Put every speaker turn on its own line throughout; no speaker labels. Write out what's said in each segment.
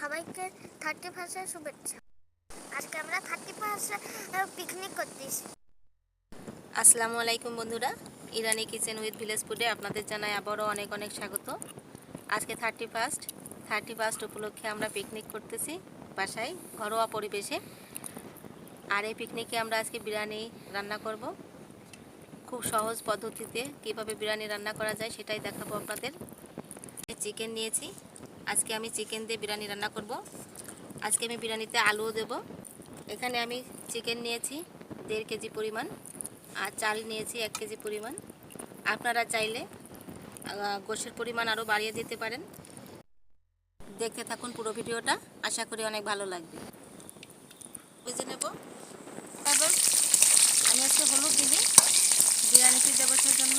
সবাইকে থার্টি ফার্স্টের শুভেচ্ছা। আজকে আমরা থার্টি ফার্স্টে পিকনিক করতেছি।
আসসালামু আলাইকুম বন্ধুরা, ইরানি কিচেন উইথ ভিলেজ ফুডে আপনাদের জানাই আবারও অনেক অনেক স্বাগত। আজকে থার্টি ফার্স্ট থার্টি ফার্স্ট উপলক্ষে আমরা পিকনিক করতেছি বাসায়, ঘরোয়া পরিবেশে। আর এই পিকনিকে আমরা আজকে বিরিয়ানি রান্না করব। খুব সহজ পদ্ধতিতে কীভাবে বিরিয়ানি রান্না করা যায় সেটাই দেখাবো আপনাদের। চিকেন নিয়েছি। আজকে আমি চিকেন দিয়ে বিরিয়ানি রান্না করব। আজকে আমি বিরিয়ানিতে আলুও দেব। এখানে আমি চিকেন নিয়েছি দেড় কেজি পরিমাণ আর চাল নিয়েছি এক কেজি পরিমাণ। আপনারা চাইলে গোশের পরিমাণ আরও বাড়িয়ে দিতে পারেন। দেখতে থাকুন পুরো ভিডিওটা। আশা করি অনেক ভালো লাগবে। বুঝে নেব। তারপর আমি হচ্ছে হলুদ দিবি বিরিয়ানিতে দেবসের জন্য।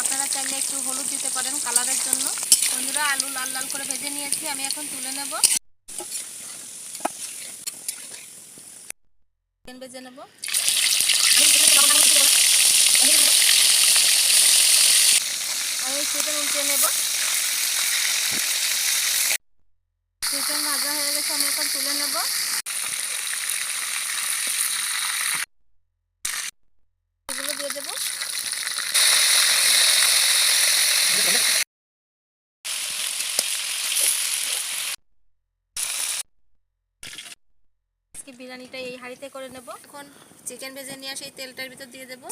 আপনারা চাইলে একটু হলুদ দিতে পারেন কালারের জন্য। বন্ধুরা আলু লাল লাল করে ভেজে নিয়েছি, আমি এখন তুলে নেব। ভেজে নেব। আমি চিকেন উল্টে নেব চিকেন ভাজা হয়ে গেছে আমি এখন তুলে নেব এগুলো দিয়ে দেবো আজকে বিরিয়ানিটা এই হাঁড়িতে করে নেব। এখন চিকেন ভেজে নিয়ে আসে, এই তেলটার ভিতর দিয়ে দেবো।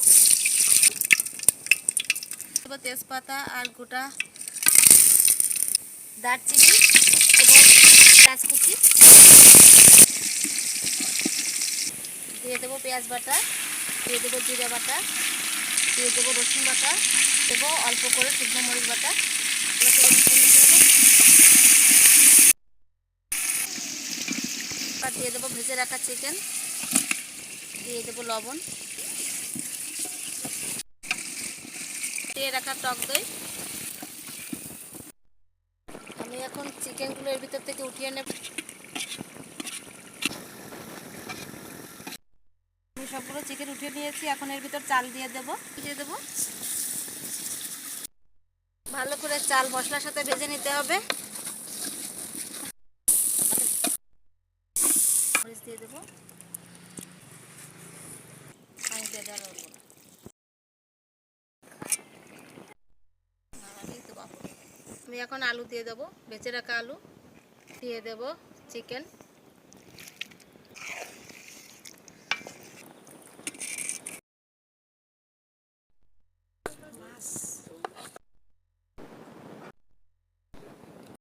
দেবো তেজপাতা আর গোটা দারচিনি এবং পেঁয়াজ কুচি। দিয়ে দেবো পেঁয়াজ বাটা, দিয়ে দেবো জিরে বাটা, দিয়ে দেবো রসুন বাটা, দেবো অল্প করে শুকনো মরিচ বাটা এগুলো করে মিশিয়ে নিতে হবে আর দিয়ে দেবো, ভেজে রাখা চিকেন দিয়ে দেবো লবণ। দিয়ে রাখা টক দই। আমি এখন চিকেনগুলো এর ভিতর থেকে উঠিয়ে নেব। আমি সবগুলো চিকেন উঠিয়ে নিয়েছি, এখন এর ভিতর চাল দিয়ে দেবো দিয়ে দেবো। ভালো করে চাল মশলার সাথে ভেজে নিতে হবে। মরিচ দিয়ে দেবো। আমি এখন আলু দিয়ে দেবো। বেঁচে রাখা আলু। দিয়ে দেবো চিকেন। মাছ।